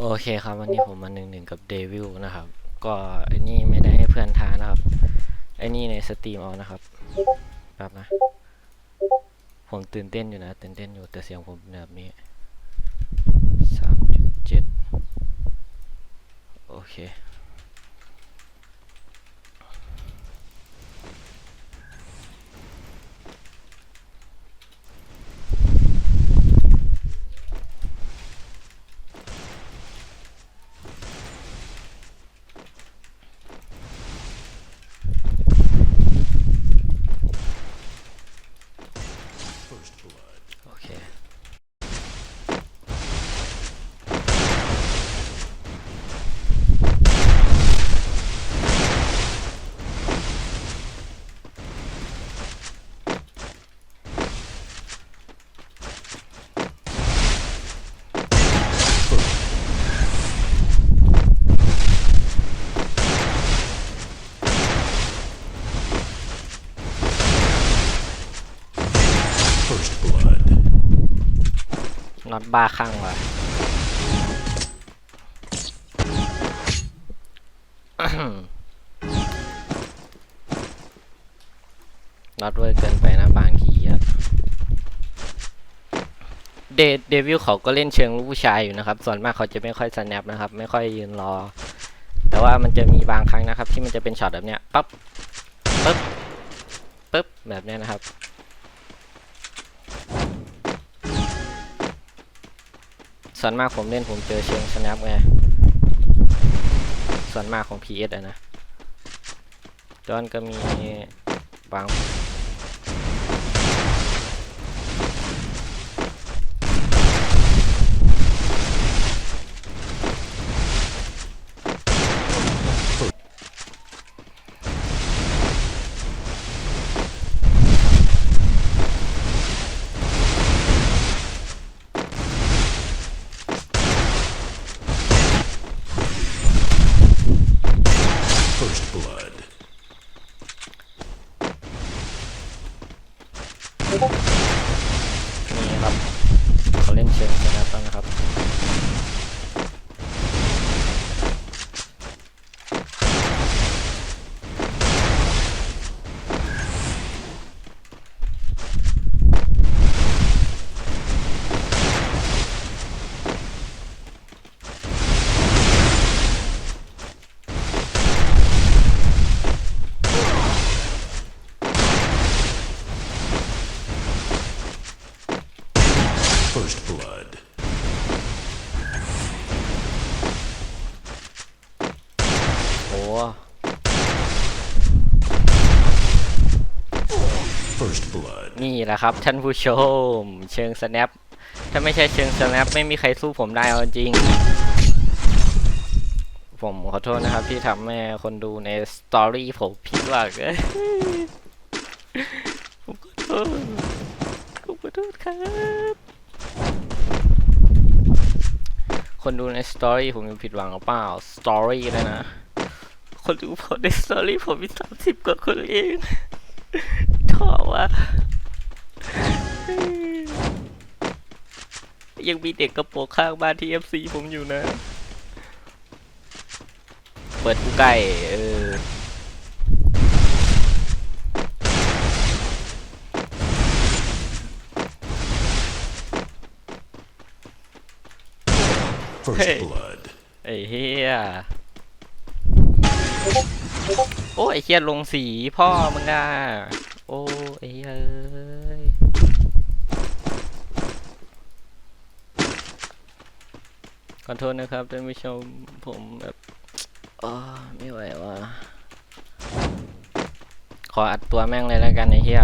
โอเคครับวันนี้ผมมาหนึ่งหนึ่งกับเดวิลนะครับ ก็ไอ้นี่ไม่ได้ให้เพื่อนท้านะครับไอ้นี่ในสตรีมเอานะครับแบบนะ ผมตื่นเต้นอยู่นะตื่นเต้นอยู่แต่เสียงผมแบบนี้สามจุดเจ็ดโอเค โอเค First blood. น็อตบ้าข้างว่ะน็อตเวอร์เกินไปนะบางทีอะเดเดวิลเขาก็เล่นเชิงลูกผู้ชายอยู่นะครับ ส่วนมากเขาจะไม่ค่อยสแนปนะครับ ไม่ค่อยยืนรอ แต่ว่ามันจะมีบางครั้งนะครับ ที่มันจะเป็นช็อตแบบเนี้ยปั๊บปึ๊บปึ๊บแบบเนี้ยนะครับ ส่วนมากผมเล่นผมเจอเชิงสแนปไง ส่วนมากของ PS อะนะจอนก็มีบาง นี่ครับเขาเล่นเชิงชนะตอนนะครับ First blood. นี่แหละครับท่านผู้ชม เชิงสแนปถ้าไม่ใช่เชิงสแนปไม่มีใครสู้ผมได้เอาจริง ผมขอโทษนะครับที่ทำให้คนดูในสตอรี่ผมผิดหวังผมขอโทษผมขอโทษครับ คนดูในสตอรี่ผมยังผิดหวังหรือเปล่าสตอรี่เลยนะ คนดูผมในสตอรี่ผมมีสามสิบกว่าคนเอง ท้อว่ะยังมีเด็กกระโปรงข้างบ้านที่เอฟซีผมอยู่นะ เปิดกูไก่เออ First Hey. blood. ไอ้เฮียโอ้ยไอ้เฮียลงสีพ่อมึงอะ โอ้ไอ้เหี้ยเอ้ยขอโทษนะครับท่านผู้ชมผมแบบอ๋อไม่ไหวว่ะขออัดตัวแม่งเลยแล้วกันไอ้เฮีย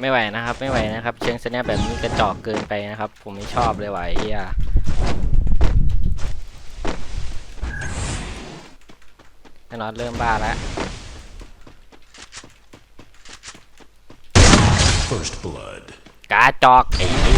ไม่ไหวนะครับ ไม่ไหวนะครับ เชิงสแนปแบบนี้กระจอกเกินไปนะครับ ผมไม่ชอบเลยว่ะไอ้เฮียไอ้น็อตเริ่มบ้าแล้ว First Blood. God dog.